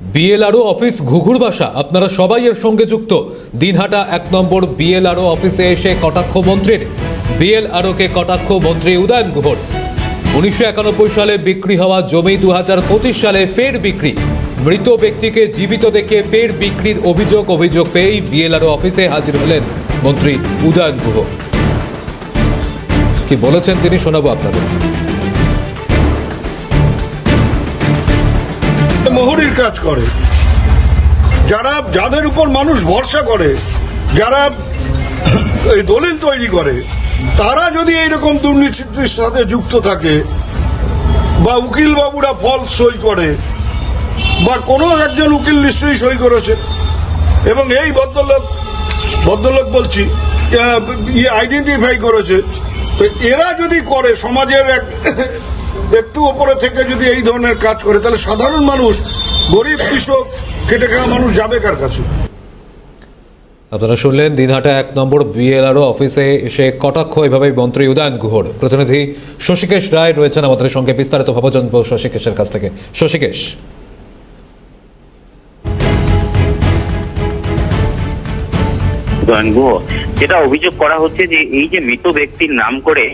BLRO office ঘুঘুর বাসা। আপনারা সবাই এর সঙ্গে যুক্ত। দিনহাটা এক নম্বর বিএলআরও অফিসে এসে কটাক্ষ মন্ত্রীর। বিএলআরওকে কটাক্ষ মন্ত্রী উদয়ন গুহর উনিশশো একানব্বই সালে বিক্রি হওয়া জমি দু সালে ফের বিক্রি। মৃত ব্যক্তিকে জীবিত দেখে ফের বিক্রির অভিযোগ অভিযোগ পেয়েই বিএলআরও অফিসে হাজির হলেন মন্ত্রী উদয়ন গুহ কি বলেছেন তিনি শোনাবো আপনাদের। মোহরির কাজ করে। যারা যাদের উপর মানুষ ভরসা করে যারা এই দলিল তৈরি করে তারা যদি এইরকম দুর্নীতির সাথে যুক্ত থাকে বা উকিল বাবুরা ফল সই করে বা কোনো একজন উকিল নিশ্চয়ই সই করেছে এবং এই ভদ্রলোক ভদ্রলোক বলছি আহ, ইয়ে আইডেন্টিফাই করেছে তো এরা যদি করে সমাজের এক একটু ওপরে থেকে যদি এই ধরনের কাজ করে, তাহলে সাধারণ মানুষ, গরিব কৃষক, খেটে খাওয়া মানুষ যাবে কার কাছে? আপনারা শুনলেন দিনহাটা এক নম্বর বিএলআরও অফিসে এসে কটাক্ষ এভাবে মন্ত্রী উদয়ন গুহর। প্রতিনিধি শশীকেশ রায় রয়েছেন আমাদের সঙ্গে বিস্তারিত ভাবে শশীকেশের কাছ থেকে। শশীকেশ। উদয়ন গুহ যেটা অভিযোগ করা হচ্ছে যে এই যে মৃত ব্যক্তির নাম করে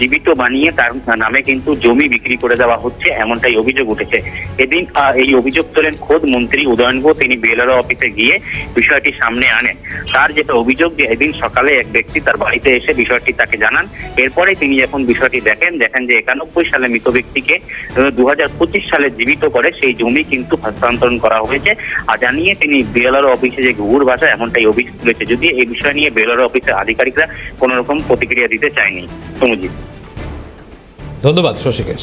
জীবিত বানিয়ে তার নামে কিন্তু জমি বিক্রি করে দেওয়া হচ্ছে, এমনটাই অভিযোগ উঠেছে। এদিন এই অভিযোগ তোলেন খোদ মন্ত্রী উদয়ন গুহ তিনি বিএলআরও অফিসে গিয়ে বিষয়টি সামনে আনেন। তার যেটা অভিযোগ যে এদিন সকালে এক ব্যক্তি তার বাড়িতে এসে বিষয়টি তাকে জানান। এরপরে তিনি যখন বিষয়টি দেখেন দেখেন যে একানব্বই সালে মৃত ব্যক্তিকে দু হাজার পঁচিশ সালে জীবিত করে, সেই জমি কিন্তু হস্তান্তরণ করা হয়েছে। আর জানিয়ে তিনি বিএলআর অফিসে যে ঘুঘুর ভাষা, এমনটাই অভিযোগ তুলেছে যদি এই বিষয় নিয়ে বেলোরা অফিসের আধিকারিকরা কোনো রকম প্রতিক্রিয়া দিতে চায়নি সমুজিৎ ধন্যবাদ, শশীকেশ।